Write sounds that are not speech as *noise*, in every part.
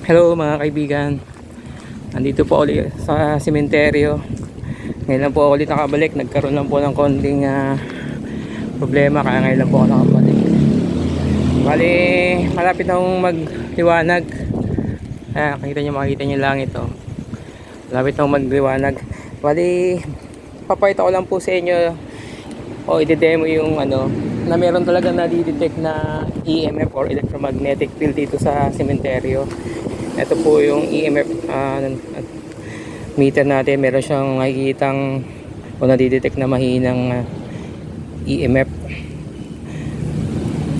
Hello mga kaibigan. Andito po ulit sa sementeryo Ngayon lang po ulit nakabalik. Nagkaroon lang po ng konting ah, problema. Kaya ngayon lang po ako nakabalik. Bali malapit na akong magliwanag. Ah, Nakita nyo makikita nyo lang ito. Malapit na akong magliwanag. Bali papakita ko lang po sa inyo O iti-demo yung ano na meron talaga na-detect na EMF or electromagnetic field dito sa sementeryo ito po yung EMF ah, meter natin. Meron siyang nakikitang o nadidetect na mahinang ah, EMF.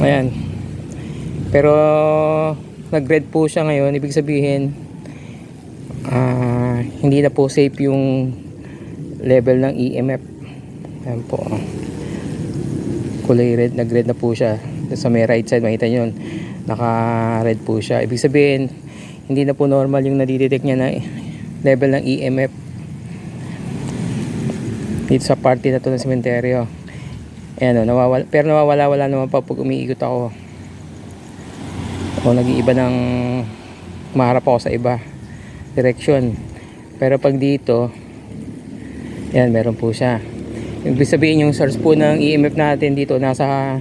Ayan. Pero nag-red po siya ngayon. Ibig sabihin ah, hindi na po safe yung level ng EMF. Ayan po. Kulay red. Nag-red na po siya. Sa may right side makita nyo naka-red po siya. Ibig sabihin hindi na po normal yung nadidetect niya na level ng EMF dito sa party na to ng sementeryo. Ayan o, nawawala, pero nawawala wala naman pa pag umiikot ako. O nag-iiba ng maharap ako sa iba direction. Pero pag dito ayan meron po siya. Ibig sabihin yung source po ng EMF natin dito nasa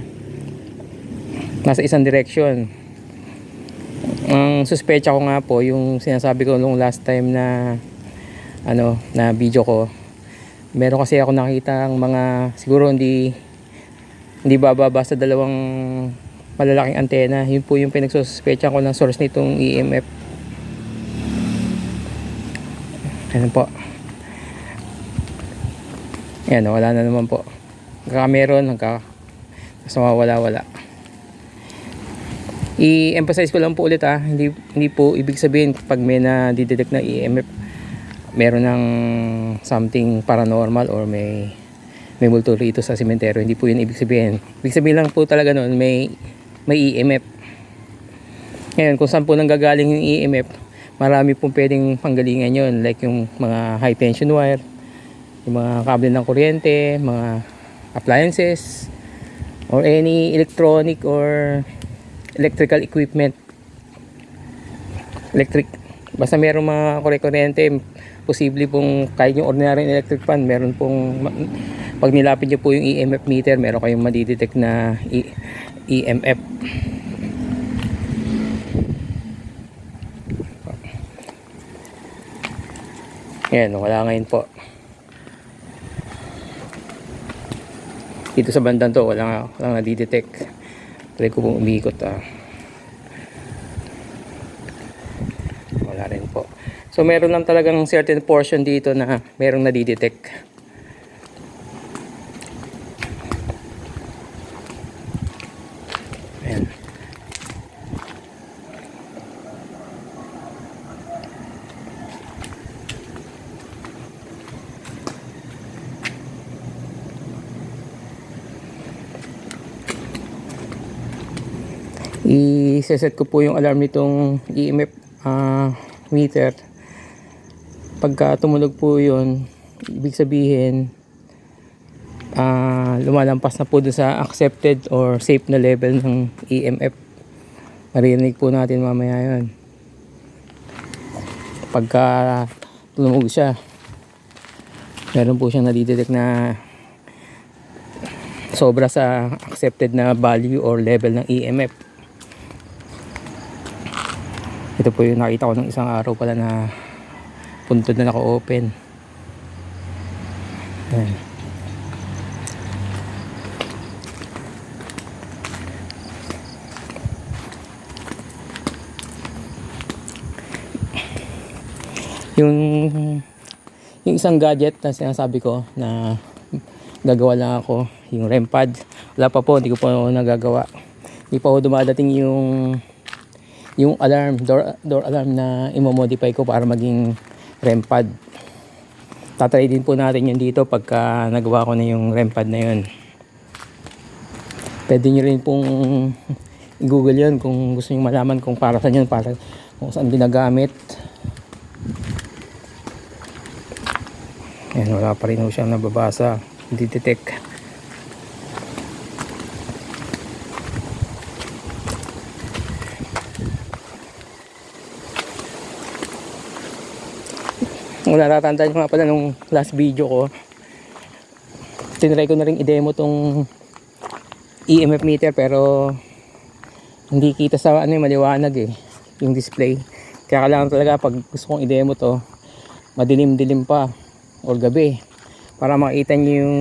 nasa isang direction ang suspecha ko nga po yung sinasabi ko nung last time na ano na video ko meron kasi ako nakita ang mga siguro hindi hindi bababa sa dalawang malalaking antena. Yun po yung pinagsuspecha ko ng source nitong EMF ano po? Yan wala na naman po. Nagkaka meron nagkaka wala wala i-emphasize ko lang po ulit ha hindi, hindi po ibig sabihin pag may na-detect na EMF meron ng something paranormal or may may multo rito sa sementeryo. Hindi po yun ibig sabihin. Ibig sabihin lang po talaga noon may may EMF ngayon kung saan po nanggagaling yung EMF marami pong pwedeng panggalingan yun. Like yung mga high tension wire yung mga kable ng kuryente mga appliances or any electronic or electrical equipment. Electric basta merong mga kore-kuryente posible pong kahit yung ordinary electric fan meron pong pag nilapit nyo po yung EMF meter meron kayong madidetect na E- EMF yan wala ngayon po. Dito sa bandang to wala walang nadidetect try ko pong umiikot ah. wala rin po so meron lang talagang certain portion dito na merong nadidetect ayan i-set ko po yung alarm nitong EMF ah, meter. Pagka tumunog po yun ibig sabihin ah, lumalampas na po dun sa accepted or safe na level ng EMF marinig po natin mamaya yun. Pagka tumunog siya meron po siyang nadidetect na sobra sa accepted na value or level ng EMF ito po yung nakita ko ng isang araw pala na puntod na naka-open. Ayan. Yung yung isang gadget na sinasabi ko na gagawa lang ako yung REM pad wala pa po hindi ko po nagagawa hindi pa po dumadating yung yung alarm, door, door alarm na imomodify ko para maging REM pad. Tatry din po natin yun dito pagka nagawa ko na yung REM pad na yun. Pwede nyo rin pong i-google yun kung gusto nyo malaman kung para saan yun, para kung saan ginagamit. Ayan, wala pa rin siyang nababasa. Detect. Kung natatandaan ko nga pala nung last video ko, tinry ko na rin i-demo tong EMF meter pero hindi kita sa ano yung maliwanag eh, yung display. Kaya kailangan talaga pag gusto kong i-demo to, madilim-dilim pa or gabi para makita niyo yung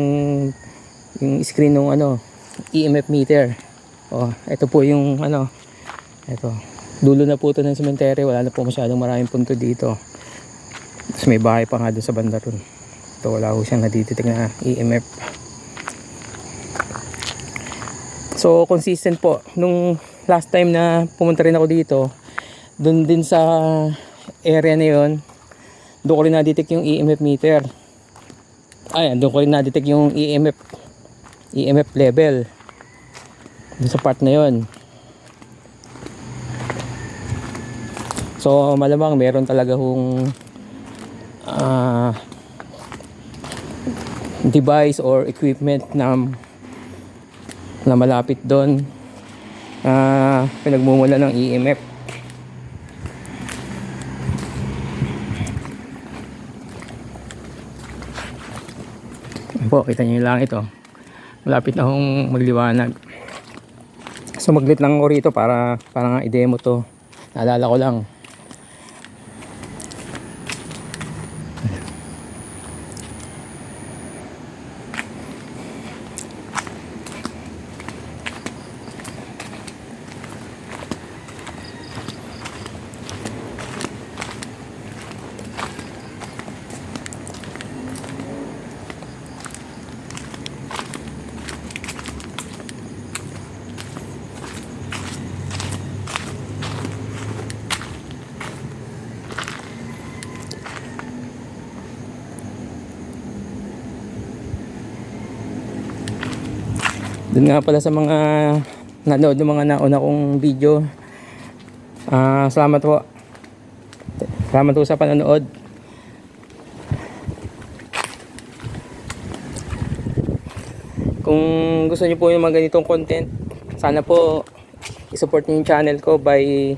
yung screen ng ano EMF meter. Oh, ito po yung ano, ito. Dulo na po ito ng cemetery, wala na po masyadong maraming punto dito. Tapos may bahay pa nga doon sa banda ron. Ito wala ko siyang nadidetect na EMF. So consistent po. Nung last time na pumunta rin ako dito, doon din sa area na yon, doon ko rin nadetect yung EMF meter. Ayan, doon ko rin nadetect yung EMF EMF level. Doon sa part na yon. So malamang meron talaga hong ah, device or equipment na na malapit doon na pinagmumula ng EMF. Po, kita niyo yung langit oh. Malapit na akong magliwanag. So maglit lang ako rito para para nga i-demo to. Naalala ko lang. Doon nga pala sa mga nanood ng mga nauna kong video. Ah, salamat po. Salamat po sa panonood. Kung gusto niyo po yung mga ganitong content, sana po i-support niyo yung channel ko by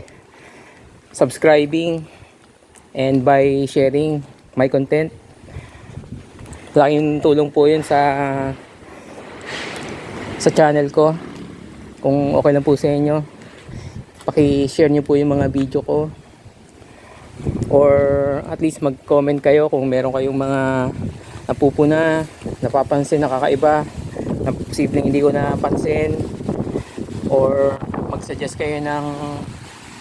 subscribing and by sharing my content. Laking tulong po yun sa sa channel ko. Kung okay lang po sa inyo, paki-share nyo po yung mga video ko. Or at least mag-comment kayo kung meron kayong mga napupuna, napapansin, nakakaiba, na posibleng hindi ko napansin. Or mag-suggest kayo ng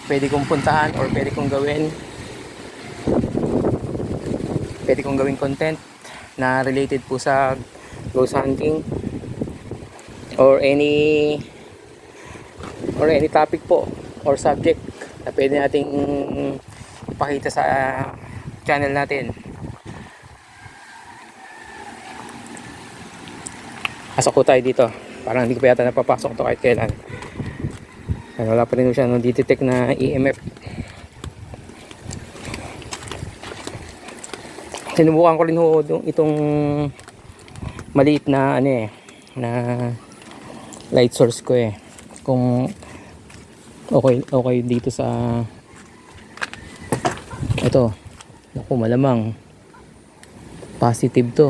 pwede kong puntahan or pwede kong gawin. Pwede kong gawing content na related po sa ghost hunting or any or any topic po or subject na pwede nating ipakita sa channel natin. Pasok ko tayo dito. Parang hindi ko pa yata napapasok to kahit kailan. Ano, wala pa rin siya no, detect na EMF. Sinubukan ko rin ho itong maliit na ano eh na light source ko eh. Kung okay okay dito sa ito. Naku malamang. Positive to.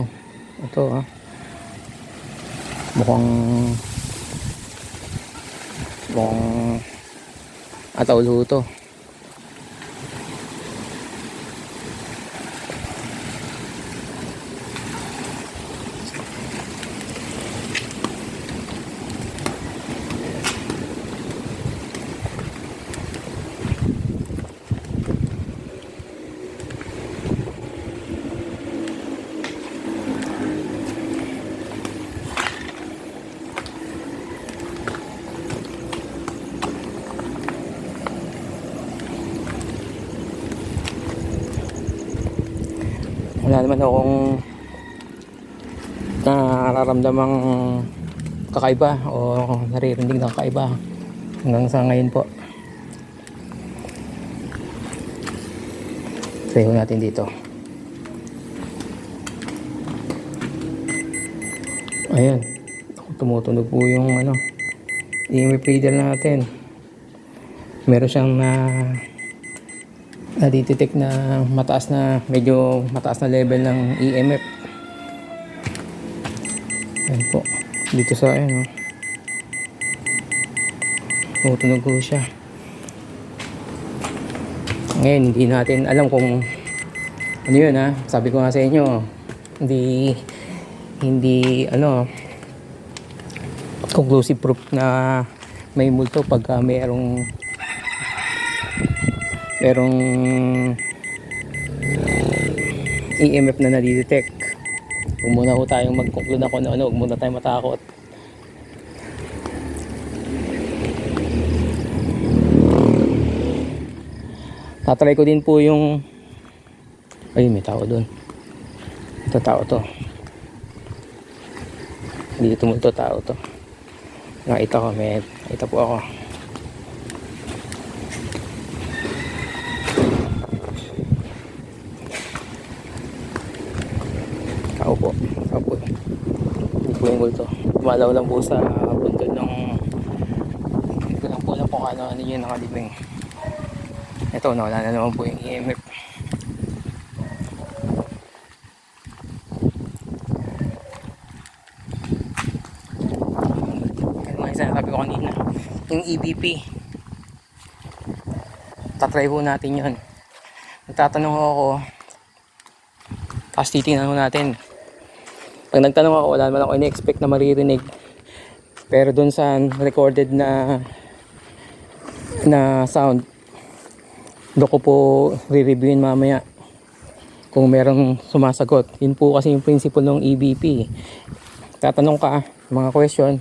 Ito ah. Mukhang mukhang ataw to naman akong nararamdamang kakaiba o naririnig ng kakaiba hanggang sa ngayon po. Sayo natin dito. Ayan. Tumutunog po yung ano EMF reader natin. Meron siyang na nadidetect na mataas na medyo mataas na level ng EMF Ayan po. Dito sa ano tumutunog ko siya. Ngayon hindi natin alam kung ano yun ha? Sabi ko nga sa inyo hindi hindi ano conclusive proof na may multo pagka mayroong merong EMF na nadidetect. Huwag muna ho tayong mag-conclude ako na ano huwag muna tayong matakot. Tatry ko din po yung ay may tao doon. Ito tao to. Hindi tumulto tao to. Nakita ko may nakita po ako tao po tao po hindi po yung multo malaw lang po sa bundol ng hindi lang po alam kung ano ano yung nakalibing ito nawala na naman po yung EMF Ano sinasabi ko kanina? Yung EVP tatry po natin yun. Nagtatanong ako tapos titingnan ko natin pag nagtanong ako wala naman ako in-expect na maririnig. Pero dun sa recorded na na sound doon ko po re-reviewin mamaya kung merong sumasagot. Yun po kasi yung principle ng EVP tatanong ka mga question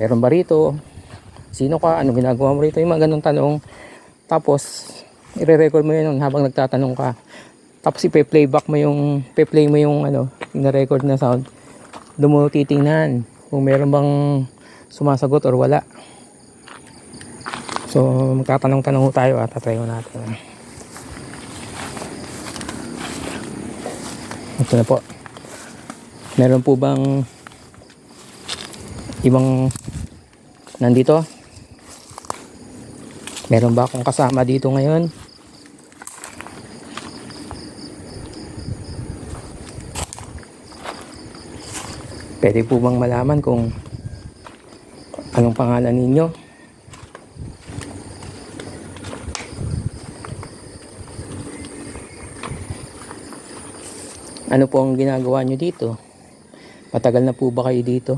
meron ba rito? Sino ka? Ano ginagawa mo rito? Yung mga ganong tanong. Tapos i-record mo yun habang nagtatanong ka. Tapos ipe-playback mo yung pe-play mo yung ano yung na-record na sound doon mo titingnan kung meron bang sumasagot or wala. So magtatanong-tanong tayo at tatry ho natin. Ito na po. Meron po bang ibang nandito? Meron ba akong kasama dito ngayon pwede po bang malaman kung anong pangalan ninyo? Ano po ang ginagawa nyo dito? Matagal na po ba kayo dito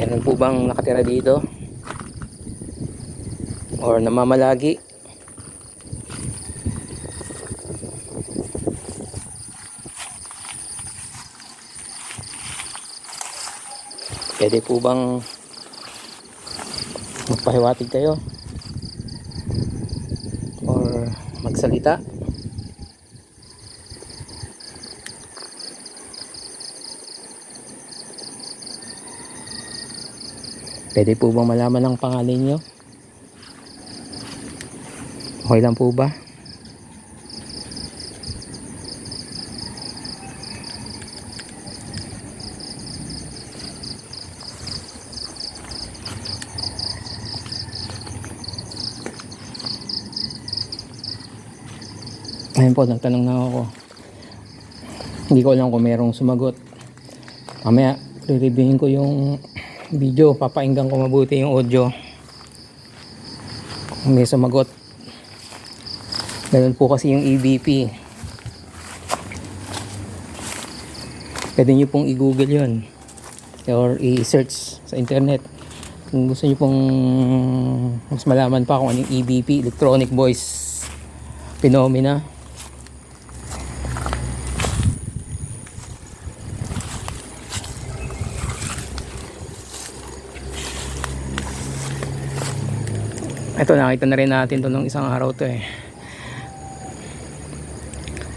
Meron po nakatira dito? Or namamalagi? Pwede po bang magpahiwatig kayo? Or magsalita? Pwede po bang malaman ang pangalan nyo? Okay lang po ba? Ayun po, nagtanong na ako. Hindi ko alam kung merong sumagot. Mamaya, re-reviewin ko yung video. Papainggan ko mabuti yung audio. Kung may sumagot. Ganun po kasi yung EVP. Pwede nyo pong i-google yun. Or i-search sa internet. Kung gusto nyo pong mas malaman pa kung anong EVP, Electronic Voice Phenomena. Ito nakita na rin natin to nung isang araw to eh.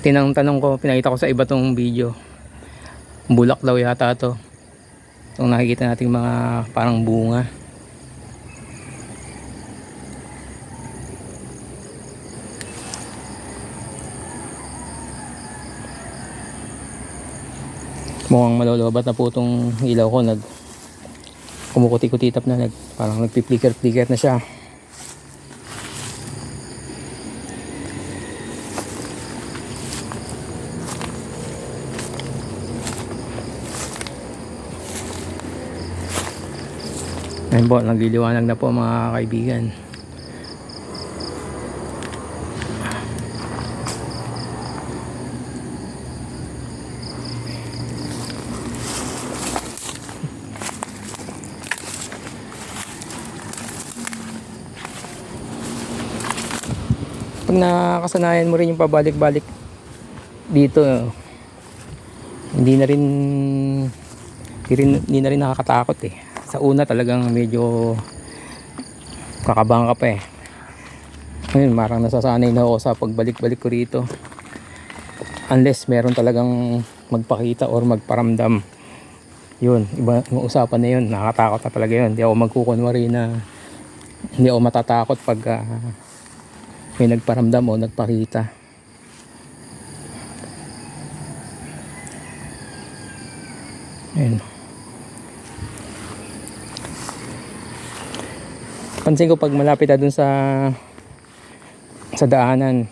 Tinang tanong ko, pinakita ko sa iba tong video. Bulak daw yata to. Itong nakikita nating mga parang bunga. Mukhang malolobat na po itong ilaw ko. Nag kumukuti-kutitap na. Nag, parang nagpi-flicker-flicker na siya. Ayun po, nagliliwanag na po mga kaibigan. Pag nakasanayan mo rin yung pabalik-balik dito, hindi na rin hindi, rin, hindi na rin nakakatakot eh. Sa una talagang medyo kakabang ka pa eh. Ngayon, marang nasasanay na ako sa pagbalik-balik ko rito. Unless meron talagang magpakita or magparamdam. Yun, iba yung usapan na yun. Nakakatakot na talaga yun. Hindi ako magkukunwari na hindi ako matatakot pag ah, may nagparamdam o nagpakita. Ayun. Pansin ko pag malapit na dun sa sa daanan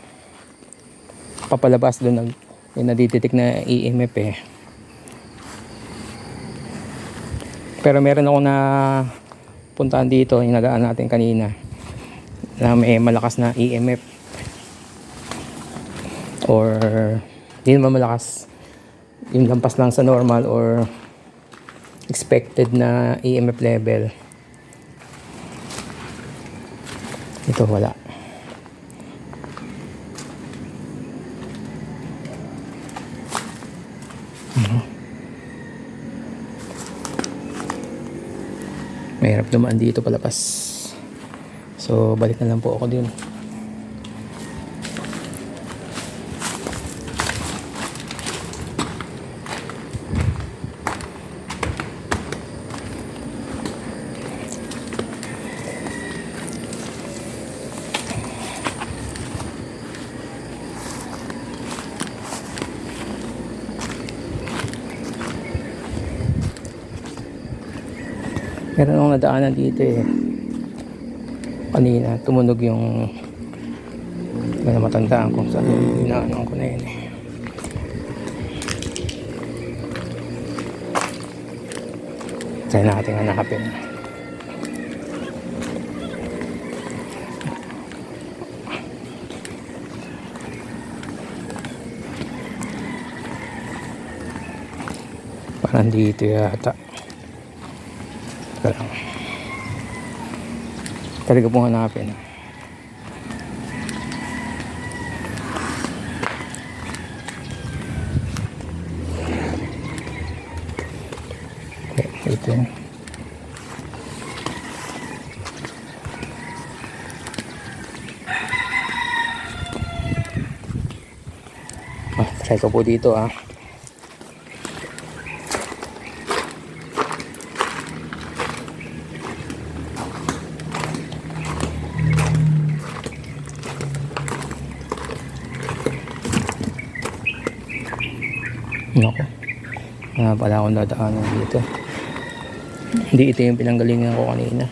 papalabas doon nag may nadidetect na EMF eh. Pero meron ako na puntahan dito, yung nadaan natin kanina na may malakas na EMF or hindi naman malakas. Yung lampas lang sa normal or expected na EMF level ito wala. Mhm. mahirap dumaan dito palapas. So balik na lang po ako din Meron akong nadaanan dito eh. Kanina, tumunog yung hindi na matandaan kung saan yung inaanan ko na yun eh. Try natin hanapin. Parang dito yata. Lang. Talaga pong hanapin. Okay, ito yun. Ah, try ko po dito ah. Nako. Wala pala akong dadaanan dito. Hindi ito yung pinanggalingan ko kanina.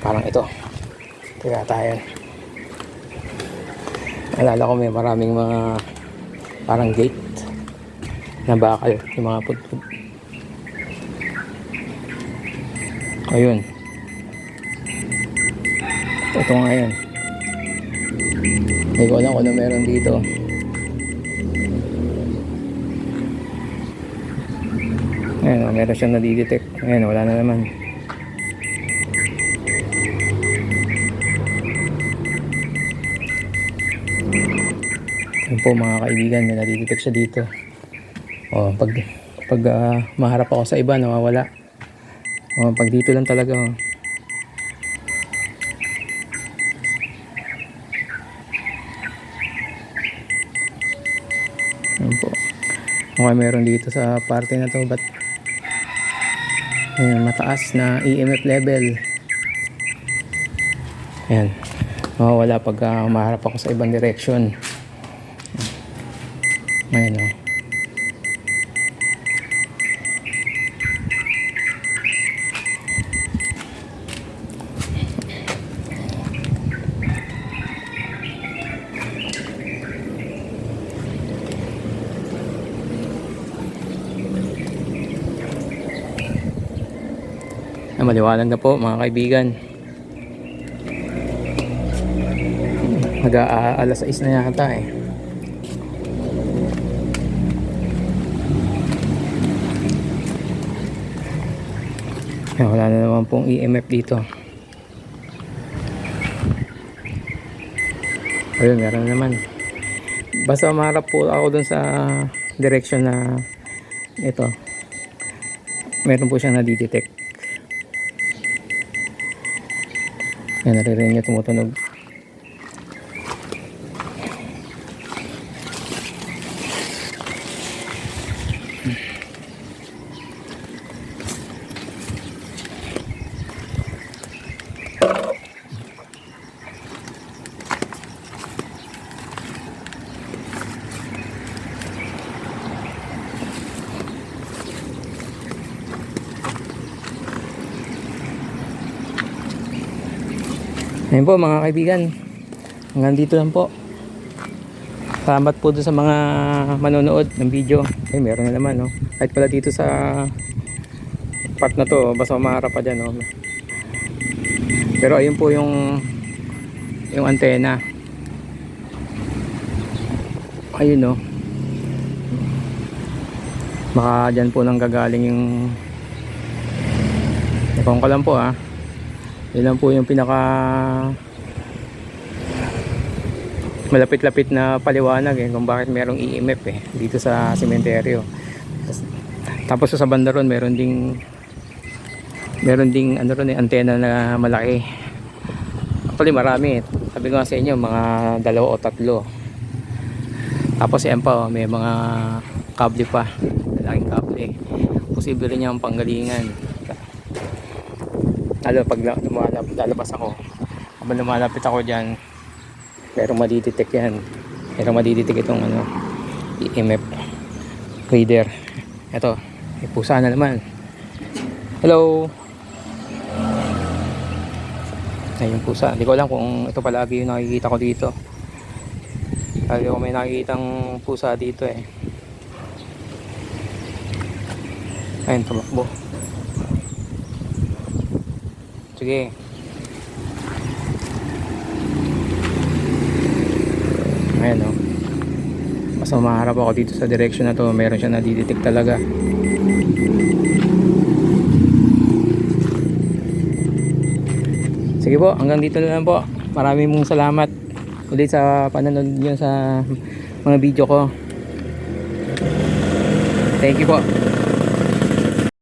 Parang ito. Tira tayo. Alala ko may maraming mga parang gate na bakal yung mga putput. Ayun. Ito nga yun. Hindi ko alam kung ano meron dito. Ayun, oh, meron siyang nadidetect. Ayun, wala na naman. Po mga kaibigan, may nadidetect siya dito. O, pag, pag ah, maharap ako sa iba, nawawala. O, pag dito lang talaga. Oh. Yun po. Okay, meron dito sa parte na to, but Ayan, mataas na EMF level. Ayan. Mawawala pag uh, maharap ako sa ibang direction. Ayan o. Ah, maliwanag na po mga kaibigan. Mag a- alas 6 na yata eh. *laughs* wala na naman pong EMF dito. Ayun, meron na naman. Basta maharap po ako dun sa direction na ito. Meron po siyang nadidetect. Yan, naririnig niya tumutunog. Ayun po mga kaibigan. Hanggang dito lang po. Salamat po doon sa mga manonood ng video. Ay, meron na naman, no? Kahit pala dito sa part na to, basta maharap pa dyan, no? Pero ayun po yung yung antena. Ayun, no? Baka dyan po nang gagaling yung Ipon ko lang po, ah. Yun lang po yung pinaka malapit-lapit na paliwanag eh kung bakit merong EMF eh dito sa sementeryo. Tapos sa banda ron meron ding meron ding ano ron eh antena na malaki. Actually marami eh. Sabi ko nga sa inyo mga dalawa o tatlo. Tapos yan pa oh, may mga kable pa. Malaking kable. Posible rin yung panggalingan lalo pag la- lumalap, lalabas ako. Habang lumalapit ako dyan merong madidetect yan. Merong madidetect itong ano EMF reader eto may pusa na naman. Hello? Ayun pusa. Hindi ko alam kung ito palagi yung nakikita ko dito. Lagi ko may nakikitang pusa dito eh. Ayun tumakbo Sige. Ayan o. Mas maharap ako dito sa direction na to. Meron siya nadidetect talaga. Sige po, hanggang dito na lang po. Maraming mong salamat ulit sa panonood nyo sa mga video ko. Thank you po.